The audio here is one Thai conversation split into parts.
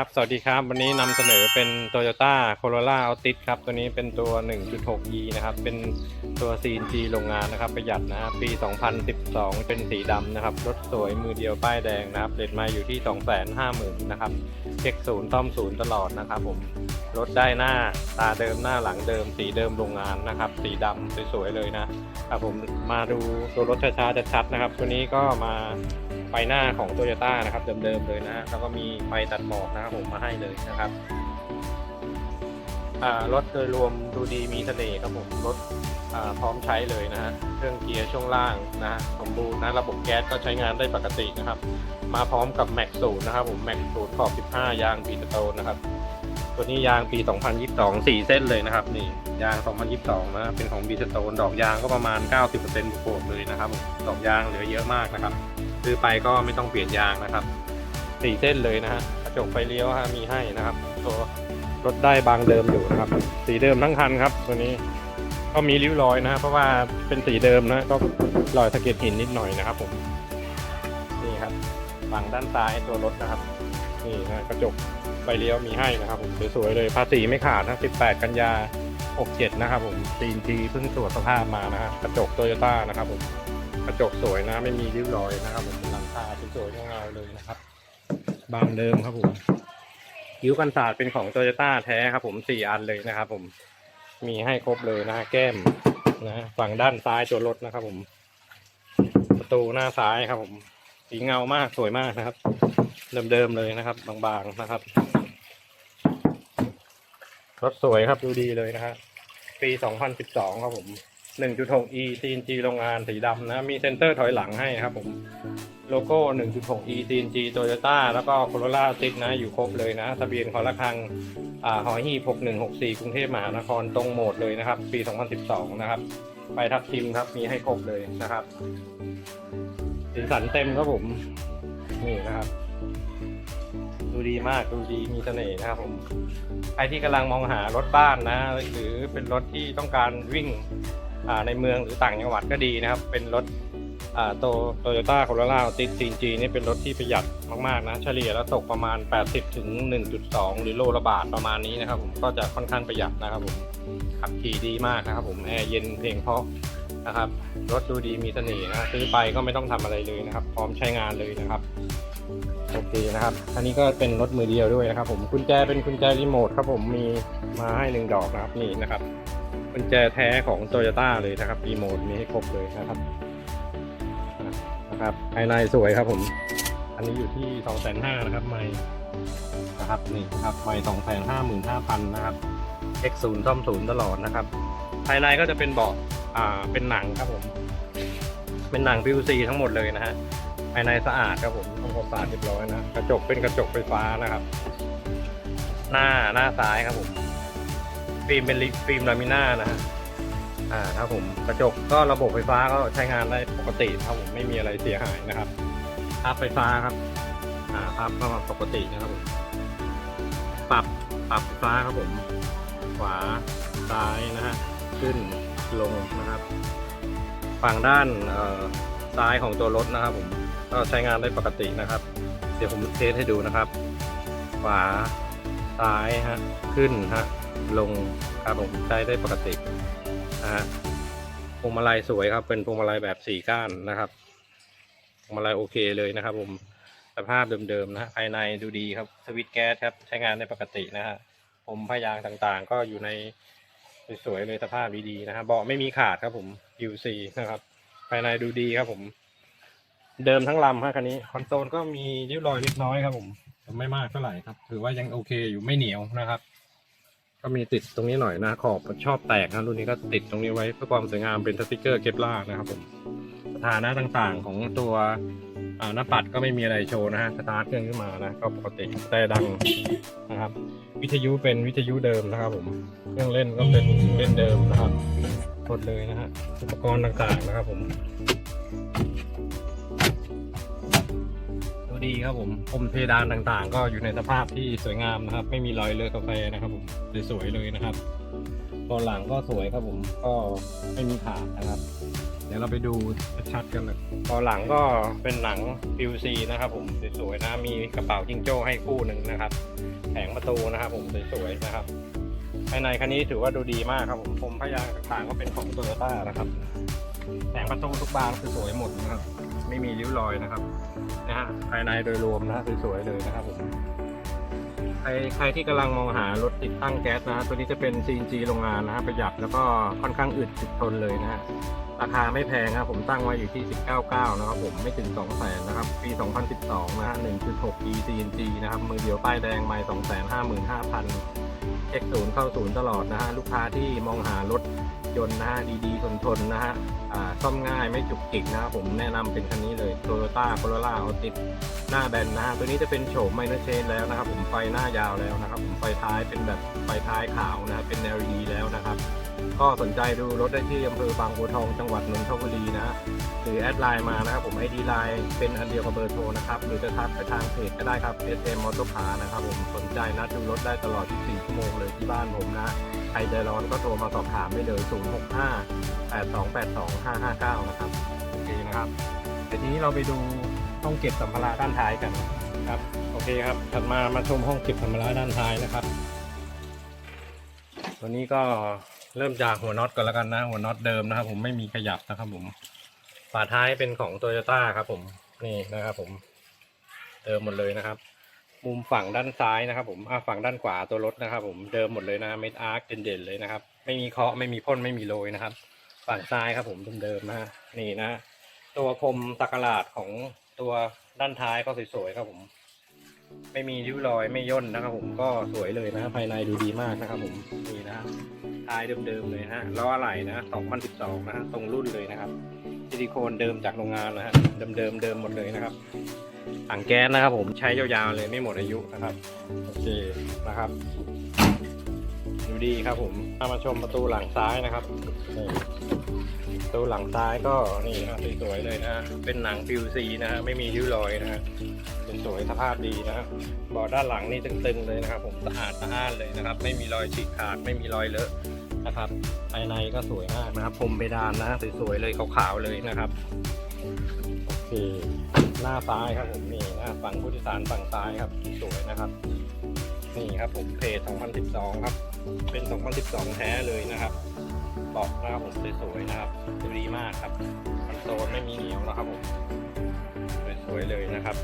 ครับ สวัสดีครับ วันนี้นำเสนอเป็น Toyota Corolla Altis ครับ ตัวนี้เป็นตัว 1.6e นะครับ เป็นตัว CNG โรงงานนะครับ ประหยัดนะครับปี 2012 เป็นสีดำนะครับ รถสวยมือเดียวป้ายแดงนะครับเรทมาอยู่ที่ 250,000นะครับ เช็คศูนย์ต้อมศูนย์ตลอดนะครับผม รถได้หน้าตาเดิมหน้าหลังเดิม สีเดิมโรงงานนะครับ สีดำสวยๆเลยนะครับผม มาดูตัวรถช้าๆชัดๆนะครับ ตัวนี้ก็มา ไฟหน้าของ t o y ยต้นะครับเดิมๆเลยนะแล้วก็มีไฟตัดหมอกนะครับผมมาให้เลยนะครับรถโดยรวมดูดีมีเสน่ห์ครับผมรถพร้อมใช้เลยนะฮะเครื่องเกียร์ช่วงล่างนะฮะสมบูรณ์นะระบบแก๊สก็ใช้งานได้ปกตินะครับ มาพร้อมกับแม็กสูนะครับผมแม็กสูขอบ 15 ยางปีสโตนะครับตัวนี้ยางปี 2022 4 เส้นเลยนะครับนี่ยาง 2022 นะเป็นของบีสโตนดอกยางก็ประมาณ 90%บวกเลยนะครับผมดอกยางเหลือเยอะมากนะครับ ซื้อไปก็ไม่ต้องเปลี่ยนยางนะครับสี่เส้นเลยนะฮะกระจกไฟเลี้ยวฮะมีให้นะครับตัวรถได้บางเดิมอยู่นะครับ สีเดิมทั้งคันครับ ตัวนี้ก็มีริ้วรอยนะฮะเพราะว่าเป็นสีเดิมนะ ก็รอยสะเก็ดหินนิดหน่อยนะครับ ผมนี่ครับฝั่งด้านซ้ายตัวรถนะครับ นี่นะกระจกไฟเลี้ยวมีให้นะครับ ผมสวยๆเลยภาษีไม่ขาดนะ18 กันยา67 นะครับ ผมซีนทีเพิ่งตรวจสภาพมานะฮะกระจกโตโยต้านะครับ ผม กระจกสวยนะไม่มีริ้วรอยนะครับผมหลังคาสวยๆงาๆเลยนะครับ บางเดิมครับผมคิ้วกันศาสตร์เป็นของโตโยต้าแท้ครับ ผมสี่อันเลยนะครับ ผมมีให้ครบเลยนะแก้มนะฝั่งด้านซ้ายตัวรถนะครับ ผม ประตูหน้าซ้ายครับ ผม สีเงามากสวยมากนะครับ เดิมๆเลยนะครับ บางๆนะครับรถสวยครับดูดีเลยนะฮะปี2012ครับผม 1.6e CNG โรงงานสีดำนะ มีเซ็นเตอร์ถอยหลังให้ครับผม โลโก้ 1.6e CNG Toyota แล้วก็ Corolla Altis นะ อยู่ครบเลยนะ ทะเบียนขอระคังอ่าหอหีบ6164 กรุงเทพมหานครตรงโหมดเลยนะครับ ปี 2012 นะครับ ไปทับทิมครับ มีให้ครบเลยนะครับ สีสันเต็มครับผม นี่นะครับดูดีมากดูดีมีเสน่ห์นะครับผมใครที่กำลังมองหารถบ้านนะ หรือเป็นรถที่ต้องการวิ่ง ในเมืองหรือต่างจังหวัดก็ดีนะครับ เป็นรถโตโตโยต้าโคโรล่าติดซีจีนี่เป็นรถที่ประหยัดมากๆนะเฉลี่ยแล้วตกประมาณ 80 ถึง 1.2 หรือโลละบาทประมาณนี้นะครับผมก็จะค่อนข้างประหยัดนะครับผมขับขี่ดีมากนะครับผมแอร์เย็นเพลงเพราะนะครับรถดูดีมีเสน่ห์นะซื้อไปก็ไม่ต้องทำอะไรเลยนะครับ พร้อมใช้งานเลยนะครับโอเคนะครับ อันนี้ก็เป็นรถมือเดียวด้วยนะครับ ผมกุญแจเป็นกุญแจรีโมทครับผมมีมาให้หนึ่งดอกนะครับนี่นะครับ กุญแจแท้ของโตโยต้าเลยนะครับรีโมทมีให้ครบเลยนะครับนะครับภายในสวยครับผม อันนี้อยู่ที่สองแสนห้านะครับไม่นะครับนี่นะครับไม่สองแสนห้าหมื่นห้าพันนะครับเอ็กศูนย์ซ่อมศูนย์ตลอดนะครับ ภายในก็จะเป็นเบาะอ่าเป็นหนังครับผม เป็นหนัง PVC ทั้งหมดเลยนะฮะภายในสะอาดครับผมทำความสะอาดเรียบร้อยนะกระจกเป็นกระจกไฟฟ้านะครับ หน้าหน้าซ้ายครับผม ฟิล์มเป็นฟิล์มลามิน่านะฮะอ่าครับผมกระจกก็ระบบไฟฟ้าก็ใช้งานได้ปกติครับผมไม่มีอะไรเสียหายนะครับภาพไฟฟ้าครับ อ่าภาพก็ปกตินะครับผมปรับปรับไฟฟ้าครับผม ขวาซ้ายนะฮะขึ้นลงนะครับ ฝั่งด้านซ้ายของตัวรถนะครับ ผมก็ใช้งานได้ปกตินะครับ เดี๋ยวผมเทสให้ดูนะครับ ขวา ซ้ายฮะขึ้นฮะลงครับผมใช้ได้ปกตินะฮะพวงมาลัยสวยครับ เป็นพวงมาลัยแบบสี่ก้านนะครับพวงมาลัยโอเคเลยนะครับ ผมสภาพเดิมๆนะฮะภายในดูดีครับสวิตช์แก๊สครับใช้งานได้ปกตินะฮะผมพยางต่างๆ ก็อยู่ในสวยๆเลยสภาพดีๆนะฮะเบาะไม่มีขาดครับผม UC นะครับ ภายในดูดีครับผม เดิมทั้งลำฮะคันนี้คอนโซลก็มีริ้วรอยเล็กน้อยครับผม ไม่มากเท่าไหร่ครับ ถือว่ายังโอเคอยู่ไม่เหนียวนะครับ ก็มีติดตรงนี้หน่อยนะขอบชอบแตกนะรุ่นนี้ก็ติดตรงนี้ไว้เพื่อความสวยงามเป็นสติกเกอร์เก็บล่านะครับผมสถานะต่างๆของตัวหน้าปัดก็ไม่มีอะไรโชว์นะฮะสตาร์ทเครื่องขึ้นมานะก็ปกติแต่ดังนะครับ วิทยุเป็นวิทยุเดิมนะครับผมเครื่องเล่นก็เป็นเล่นเดิมนะครับหมดเลยนะฮะอุปกรณ์ต่างๆนะครับผม ดูดีครับผมพรมเพดานต่างๆ ก็อยู่ในสภาพที่สวยงามนะครับ ไม่มีรอยเลอะกาแฟนะครับผมสวยๆเลยนะครับตอนหลังก็สวยครับผมก็ไม่มีขาดนะครับ เดี๋ยวเราไปดูชัดๆกันเลยตอนหลังก็เป็นหนัง PVC นะครับ ผมสวยๆนะมีกระเป๋าจิงโจ้ให้คู่หนึ่งนะครับแผงประตูนะครับ ผมสวยๆนะครับภายในคันนี้ถือว่าดูดีมากครับผมผมพยางต่างๆก็เป็นของโตโยต้านะครับแผงประตูทุกบานคือสวยหมดนะครับ ไม่มีริ้วรอยนะครับ นะฮะภายในโดยรวมนะสวยๆเลยนะครับผมใครใครที่กำลังมองหารถติดตั้งแก๊สนะฮะตัวนี้จะเป็น CNG โรงงานนะฮะประหยัดแล้วก็ค่อนข้างอึดติดทนเลยนะฮะราคาไม่แพงครับผมตั้งไว้อยู่ที่ 199 นะครับผมไม่ถึง 2 0 0 0 0 0นะครับ ปี 2012 นะฮะ1.6 e CNG นะครับ มือเดียวป้ายแดงไม่255,000 X 0เข้าศูนย์ตลอดนะฮะลูกค้าที่มองหารถ ยนต์นะฮะดีๆทนๆนะฮะอ่าซ่อมง่ายไม่จุกจิกนะผมแนะนำเป็นคันนี้เลย Toyota Corolla Altis หน้าแบนนะฮะตัวนี้จะเป็นโฉมไมเนอร์เชนแล้วนะครับ ผมไฟหน้ายาวแล้วนะครับ ผมไฟท้ายเป็นแบบไฟท้ายขาวนะครับเป็น LED แล้วนะครับ ก็สนใจดูรถได้ที่อำเภอบางบัวทองจังหวัดนนทบุรีนะฮะหรือแอดไลน์มานะครับผมไอดีไลน์เป็นอันเดียวกับเบอร์โทรนะครับหรือจะทักไปทางเพจก็ได้ครับ SM m o t o c a r นะครับผมสนใจนัดดูรถได้ตลอด 24 ชั่วโมงเลยที่บ้านผมนะ รใจร้อนก็โทรมาสอบถามได้เลย 065 8282 559 นะครับ โอเคนะครับเดี๋ยวทีนี้เราไปดูห้องเก็บสัมภาระด้านท้ายกันครับ โอเคครับ ถัดมามาชมห้องเก็บสัมภาระด้านท้ายนะครับ ตัวนี้ก็เริ่มจากหัวน็อตก่อนแล้วกันนะ หัวน็อตเดิมนะครับ ผมไม่มีขยับนะครับ ผม ฝาท้ายเป็นของโตโยต้าครับ ผม นี่นะครับ ผม เดิมหมดเลยนะครับ มุมฝั่งด้านซ้ายนะครับ ผมอ่าฝั่งด้านขวาตัวรถนะครับ ผมเดิมหมดเลยนะเม็ดอาร์คเด่นๆเลยนะครับ ไม่มีเคาะไม่มีพ่นไม่มีโรยนะครับ ฝั่งซ้ายครับผมเดิมๆนะนี่นะ ตัวพรมตะกราดของตัวด้านท้ายก็สวยๆครับผม ไม่มีริ้วรอยไม่ย่นนะครับ ผมก็สวยเลยนะภายในดูดีมากนะครับ ผมนี่นะท้ายเดิมๆเลยนะฮะล้ออะไหล่นะ2012นะฮะตรงรุ่นเลยนะครับซิลิโคนเดิมจากโรงงานนะฮะเดิมๆเดิมหมดเลยนะครับ ถังแก๊สนะครับ ผมใช้ยาวๆเลยไม่หมดอายุนะครับโอเคนะครับ ดูดีครับผมมาชมประตูหลังซ้ายนะครับประตูหลังซ้ายก็นี่นะสวยๆเลยนะเป็นหนัง PVC นะฮะไม่มีริ้วรอยนะฮะเป็นสวยสภาพดีนะบเบาะด้านหลังนี่ตึงๆเลยนะครับ ผมสะอาดสะอ้านเลยนะครับ ไม่มีรอยฉีกขาดไม่มีรอยเลอะนะครับภายในก็สวยมากนะครับพรมเพดานนะสวยๆเลยขาวๆเลยนะครับโอเค หน้าซ้ายครับผมนี่นะฝั่งผู้โดยสารฝั่งซ้ายครับสวยนะครับ นี่ครับผมเพจ2012 ครับ เป็น 2012 แท้เลยนะครับเบาะนะครับผมสวยๆนะครับดูดีมากครับคอนโซลไม่มีเหนียวนะครับผมสวยๆเลยนะครับ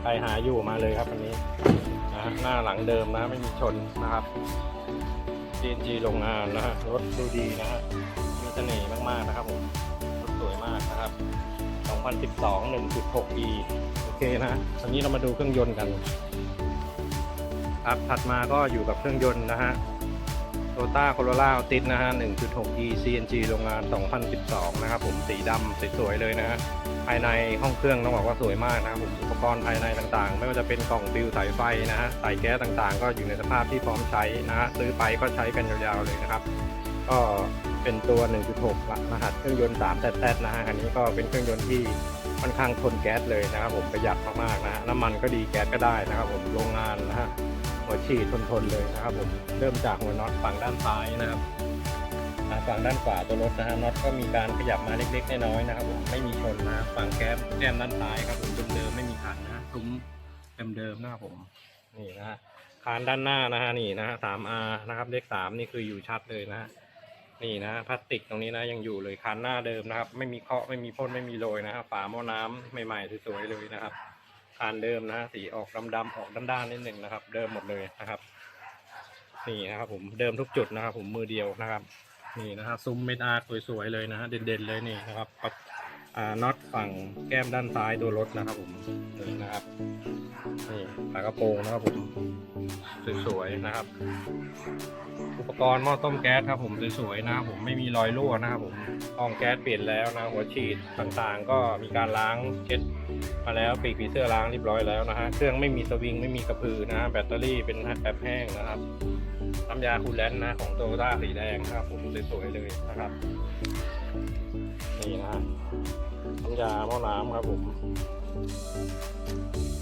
ใครหาอยู่มาเลยครับอันนี้นะหน้าหลังเดิมนะไม่มีชนนะครับ GNG โรงงานนะฮะรถดูดีนะฮะมีเสน่ห์มากๆนะครับผมรถสวยมากนะครับ 2012 1.6e โอเคนะตอนนี้เรามาดูเครื่องยนต์กันครับถัดมาก็อยู่กับเครื่องยนต์นะฮะโตต้าโคโรล่าติดนะฮะ 1.6e CNG โรงงาน 2012 นะครับผมสีดำสวยๆเลยนะฮะภายในห้องเครื่องต้องบอกว่าสวยมากนะครับผมอุปกรณ์ภายในต่างๆ ไม่ว่าจะเป็นกล่องฟิวสายไฟนะฮะสายแก๊สต่างๆ ก็อยู่ในสภาพที่พร้อมใช้นะฮะซื้อไปก็ใช้กันยาวๆเลยนะครับ ก็ เป็นตัว 1.6 รหัสเครื่องยนต์3 z z นะฮะ อันนี้ก็เป็นเครื่องยนต์ที่ค่อนข้างทนแก๊สเลยนะครับผมประหยัดมากๆนะฮะ น้ำมันก็ดีแก๊สก็ได้นะครับผม โรงงานนะฮะ หัวฉีดทนๆเลยนะครับผม เริ่มจากหัวน็อตฝั่งด้านซ้ายนะครับฝั่งด้านขวาตัวรถนะฮะ น็อตก็มีการขยับมาเล็กๆ น้อยๆนะครับผม ไม่มีชนนะฝั่งแก้มแก้มด้านซ้ายครับผมเดิมๆไม่มีขันนะซุ้มเดิมๆนะครับผม นี่นะฮะคานด้านหน้านะฮะนี่นะฮะสามอานะครับเลขสามนี่คืออยู่ชัดเลยนะฮะ นี่นะพลาสติกตรงนี้นะยังอยู่เลยคันหน้าเดิมนะครับ ไม่มีเคาะไม่มีพ่นไม่มีโรยนะฮะฝาหม้อน้ำใหม่ๆสวยๆเลยนะครับคันเดิมนะสีออกดำๆออกด้านๆนิดหนึ่งนะครับ เดิมหมดเลยนะครับ นี่นะครับ ผมเดิมทุกจุดนะครับ ผมมือเดียวนะครับ นี่นะครับซุ้มเม็ดอาร์สวยๆเลยนะฮะเด่นๆเลยนี่นะครับ น็อตฝั่งแก้มด้านซ้ายตัวรถนะครับผมนี่นะครับนี่ฝากระโปรงนะครับผมสวยๆนะครับ อุปกรณ์หม้อต้มแก๊สครับผมสวยๆนะครับผมไม่มีรอยรั่วนะครับผมกองแก๊สเปลี่ยนแล้วนะหัวฉีดต่างๆ ก็มีการล้างเช็ดมาแล้วปีกผีเสื้อล้างเรียบร้อยแล้วนะฮะเครื่องไม่มีสวิงไม่มีกระพือนะแบตเตอรี่เป็นแบบแห้งนะครับน้ำยาคูลแลนต์นะของโตโยต้าสีแดงนะครับผมสวยๆเลยนะครับ นี่นะฮะน้ำยาหม้อน้ำครับผม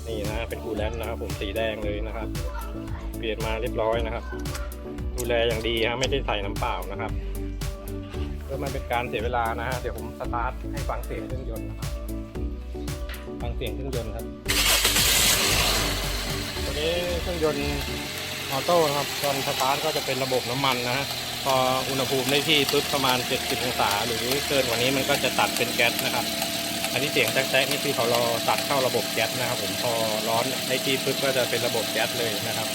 นี่นะเป็นคูแลนต์นะครับผมสีแดงเลยนะครับ เปลี่ยนมาเรียบร้อยนะครับ ดูแลอย่างดีฮะไม่ได้ใส่น้ำเปล่านะครับเพื่อไมันเป็นการเสียเวลานะฮะเดี๋ยวผมสตาร์ทให้ฟังเสียงเครื่องยนต์นะครับฟังเสียงเครื่องยนต์ครับตัวนี้เครื่องยนต์ ออโต้นะครับตอนสตาร์ทก็จะเป็นระบบน้ำมันนะฮะพออุณหภูมิได้ที่ปุ๊บประมาณ 70 องศา หรือเกินกว่านี้มันก็จะตัดเป็นแก๊สนะครับ อันนี้เสียงแต๊กๆนี่คือเขารอตัดเข้าระบบแก๊สนะครับ ผมพอร้อนได้ที่ปุ๊บก็จะเป็นระบบแก๊สเลยนะครับ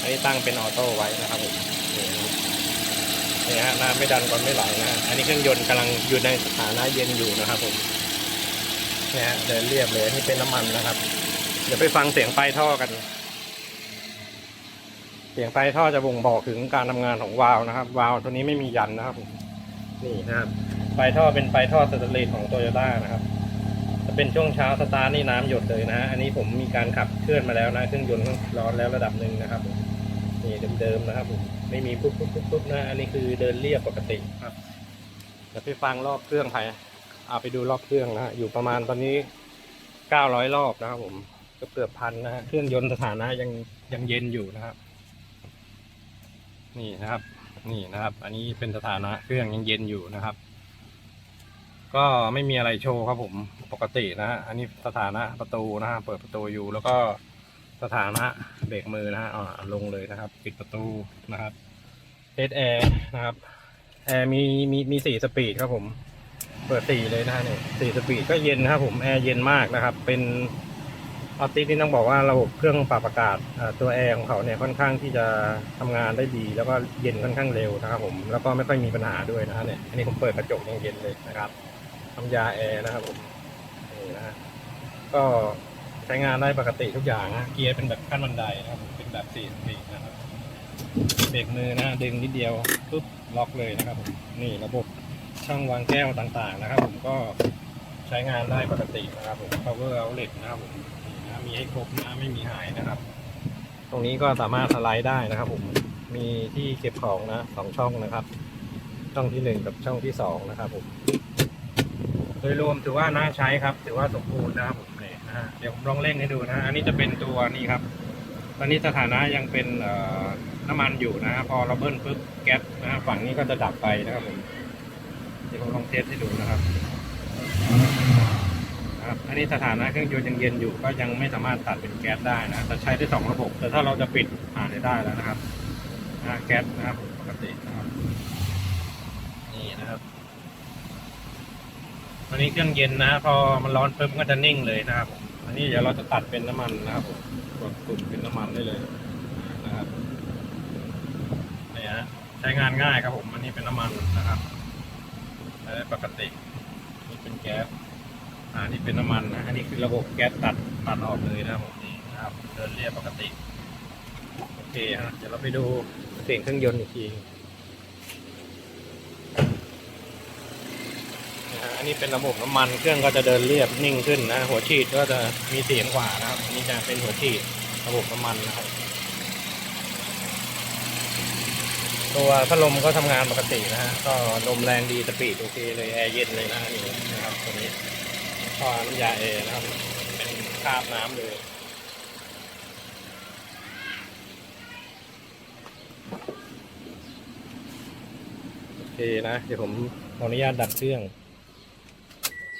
อันนี้ตั้งเป็นออโต้ไว้นะครับผมนี่ฮะน้ำไม่ดันก่อนไม่ไหลนะฮะอันนี้เครื่องยนต์กำลังอยู่ในสถานะเย็นอยู่นะครับผมเนี่ยฮะเดินเรียบเลยนี่เป็นน้ำมันนะครับ เดี๋ยวไปฟังเสียงปลายท่อกัน สียงปลายท่อจะบ่งบอกถึงการทำงานของวาล์วนะครับ วาล์วตัวนี้ไม่มียันนะครับผมนี่นะครับปลายท่อเป็นปลายท่อสแตนเลสของโตโยต้านะครับจะเป็นช่วงเช้าสตาร์นี่น้ำหยดเลยนะฮะอันนี้ผมมีการขับเคลื่อนมาแล้วนะเครื่องยนต์ร้อนแล้วระดับหนึ่งนะครับผมนี่เดิมๆนะครับผมไม่มีปุ๊บปุ๊บปุ๊บปุ๊บนะ อันนี้คือเดินเรียบปกติครับเดี๋ยวไปฟังรอบเครื่องไปเอาไปดูรอบเครื่องนะฮะอยู่ประมาณตอนนี้เก้าร้อยรอบนะครับผมกือบเกือบพันนะฮะเครื่องยนต์สถานะยังยังเย็นอยู่นะครับ นี่นะครับ นี่นะครับ อันนี้เป็นสถานะเครื่องยังเย็นอยู่นะครับ ก็ไม่มีอะไรโชว์ครับผมปกตินะฮะอันนี้สถานะประตูนะฮะเปิดประตูอยู่ แล้วก็สถานะเบรกมือนะฮะอ่าลงเลยนะครับ ปิดประตูนะครับเทสแอร์นะครับแอร์มีมีมีสี่สปีดครับผม เปิดสี่เลยนะฮะเนี่ยสี่สปีดก็เย็นนะครับผมแอร์เย็นมากนะครับ เป็น ออติสนี่ต้องบอกว่าระบบเครื่องปรับอากาศตัวแอร์ของเขาเนี่ยค่อนข้างที่จะทำงานได้ดี แล้วก็เย็นค่อนข้างเร็วนะครับผมแล้วก็ไม่ค่อยมีปัญหาด้วยนะฮะเนี่ยอันนี้ผมเปิดกระจกยังเย็นเลยนะครับน้ำยาแอร์นะครับผมนี่นะฮะก็ใช้งานได้ปกติทุกอย่างนะเกียร์เป็นแบบขั้นบันไดนะครับผมเป็นแบบสี่สปีดนะครับเบรกมือนะดึงนิดเดียวปุ๊บล็อกเลยนะครับผมนี่ระบบช่องวางแก้วต่างๆนะครับ ผมก็ใช้งานได้ปกตินะครับผม power outlet นะครับผม มีให้ครบนะไม่มีหายนะครับ ตรงนี้ก็สามารถสไลด์ได้นะครับผมมีที่เก็บของนะสองช่องนะครับ ช่องที่หนึ่งกับช่องที่สองนะครับผมโดยรวมถือว่าน่าใช้ครับ ถือว่าสมบูรณ์นะครับผมเนี่ยนะเดี๋ยวผมลองเร่งให้ดูนะอันนี้จะเป็นตัวนี้ครับ ตอนนี้สถานะยังเป็นเอ่อน้ำมันอยู่นะฮะพอเราเบิ้ลปุ๊บแก๊สนะฝั่งนี้ก็จะดับไปนะครับผมเดี๋ยวผมลองเทสให้ดูนะครับ นะครับ อันนี้สถานะเครื่องยนต์ยังเย็นอยู่ก็ยังไม่สามารถตัดเป็นแก๊สได้นะแต่ใช้ได้สองระบบ แต่ถ้าเราจะปิดอ่านได้แล้วนะครับนะแก๊สนะครับปกตินะครับนี่นะครับอันนี้เครื่องเย็นนะพอมันร้อนปุ๊บมันก็จะนิ่งเลยนะครับอันนี้เดี๋ยวเราจะตัดเป็นน้ำมันนะครับกดปุ่มเป็นน้ำมันได้เลยนะครับนี่ฮะใช้งานง่ายครับผมอันนี้เป็นน้ำมันนะครับใช้ปกตินี่เป็นแก๊ส อ่านี่เป็นน้ำมันนะ อันนี้คือระบบแก๊สตัดตัดออกเลยนะครับผมนี่นะครับ เดินเรียบปกติ โอเคฮะ เดี๋ยวเราไปดูเสียงเครื่องยนต์อีกทีนะฮะอันนี้เป็นระบบน้ำมันเครื่องก็จะเดินเรียบนิ่งขึ้นนะ หัวฉีดก็จะมีเสียงกว่านะครับอันนี้จะเป็นหัวฉีดระบบน้ำมันนะครับ ตัวพัดลมก็ทำงานปกตินะฮะก็ลมแรงดีสปีดโอเคเลยแอร์เย็นเลยนะนี่นะครับตัวนี้ ท่อน้ำยาแอนะครับ เป็นคราบน้ำเลยโอเคนะ เดี๋ยวผมขออนุญาตดับเครื่อง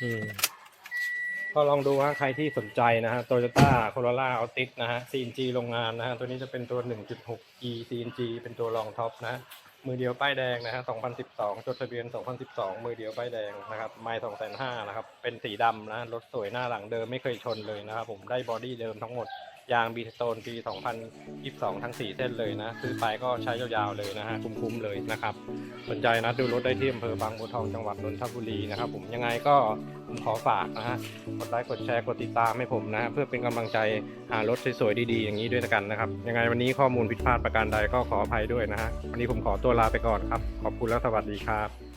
อืมก็ลองดูว่าใครที่สนใจนะฮะโตโยต้าโคโรล่าออติสนะฮะ CNG โรงงานนะฮะ ตัวนี้จะเป็นตัว 1.6 E CNG เป็นตัวรองท็อปนะ มือเดียวป้ายแดงนะฮะ2012 จดทะเบียน 2012 มือเดียวป้ายแดงนะครับไม่2,500นะครับ เป็นสีดำนะ รถสวยหน้าหลังเดิมไม่เคยชนเลยนะครับผม ได้บอดี้เดิมทั้งหมด ยางบีโตนปี 2022 ทั้ง 4 เส้นเลยนะ ซื้อไปก็ใช้ยาวๆเลยนะฮะ คุ้มๆเลยนะครับ สนใจนะดูรถได้ที่อำเภอบางบัวทองจังหวัดนนทบุรีนะครับผมยังไงก็ผมขอฝากนะฮะ กดไลค์กดแชร์กดติดตามให้ผมนะฮะเพื่อเป็นกำลังใจหารถสวยๆดีๆ อย่างนี้ด้วยกันนะครับ ยังไงวันนี้ข้อมูลผิดพลาดประการใดก็ขออภัยด้วยนะฮะวันนี้ผมขอตัวลาไปก่อนครับ ขอบคุณและสวัสดีครับ